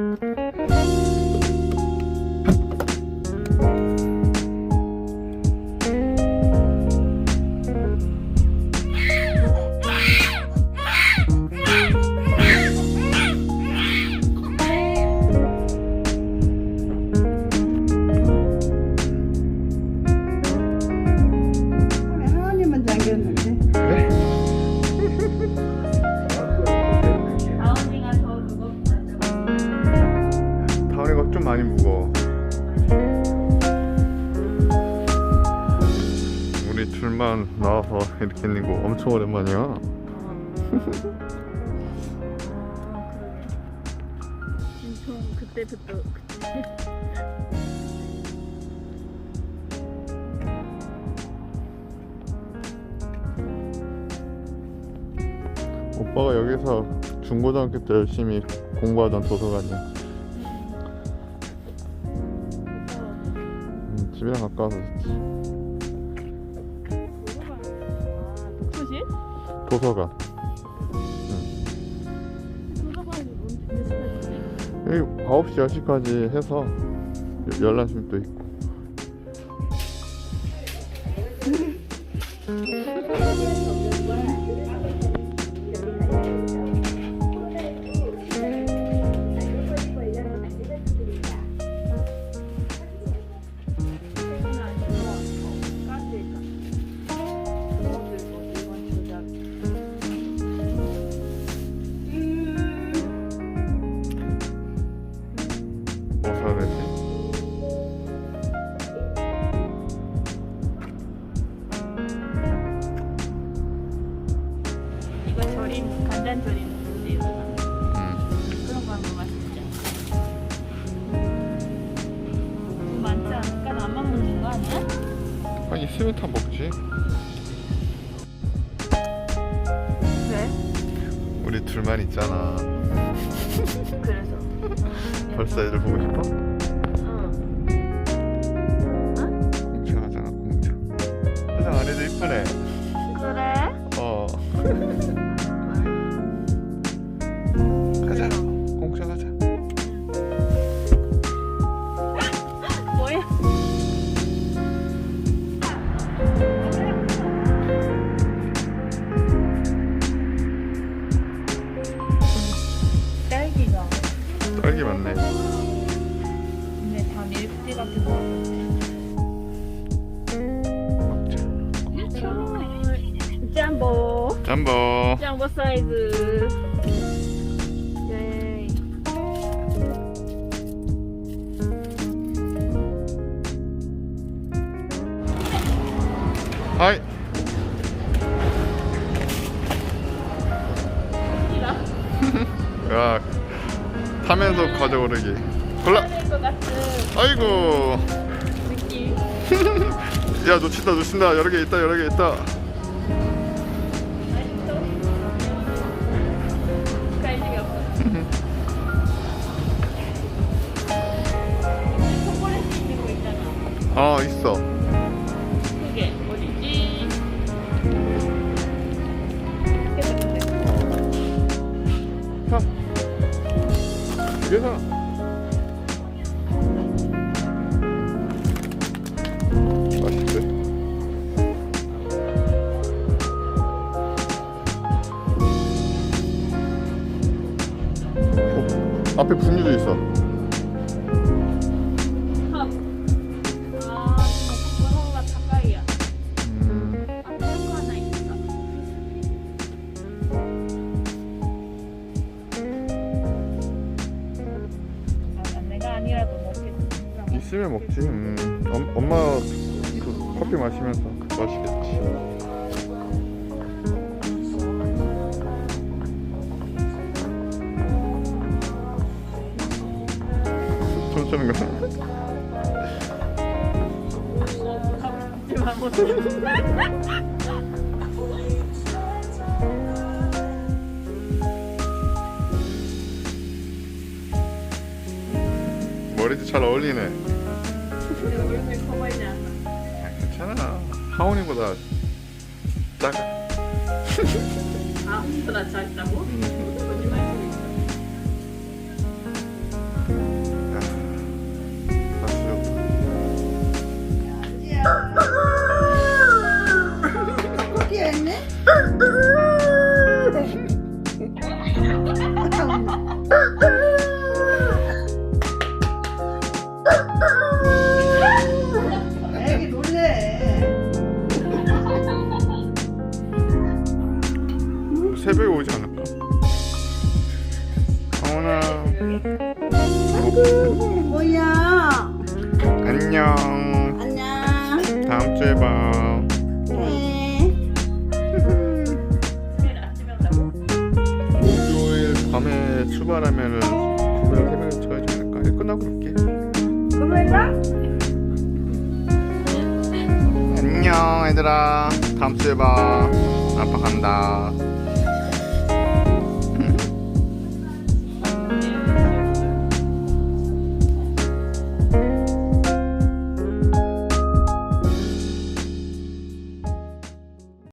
하 둘만 나와서 이렇게 있는 거 엄청 오랜만이야. 진통 그때부터 그때. 오빠가 여기서 중고등학교 때 열심히 공부하던 도서관이야. 음, 집이랑 가까워서 좋지. 도서관. 도서관이 몇 시까지? 여기 9시 10시까지 해서 여- 열람실도 있고. 절임 간장 절임 주세요. 음. 그런 거 한번 맛있죠. 돈 많지 않으니까 나만 먹는 거 아니야? 아 있으면 다 먹지. 왜? 우리 둘만 있잖아. 그래서. 벌써 애들 보고 싶어? 네. 근데 다 밀크티 같은 거. 짬보 잠보. 짬보 사이즈 예. 하이. 이라 야 타면서 고르기. 골라. 아이고. 느낌 야 놓친다 놓친다 여러 개 있다 여러 개 있다. 있잖아 어 있어. 사. 맛있대. 어, 앞에 분유도 있어. 있으면 먹지. 음, 엄, 엄마 그 커피 마시면서 맛있겠지. 춤추는 거. 머리도 잘 어울리네. 얼굴 커 보이지 않아? 아, 괜찮아. 하온이보다 작아. 아, 보다 작다고? 음. 안녕 안녕. 다음 주에 봐 네. 온다고? 목요일 밤에 출발하면은 금요일 새벽에 가지 않을까? 일 끝나고 그럴게 그러면 안녕 얘들아 다음 주에 봐 아빠 간다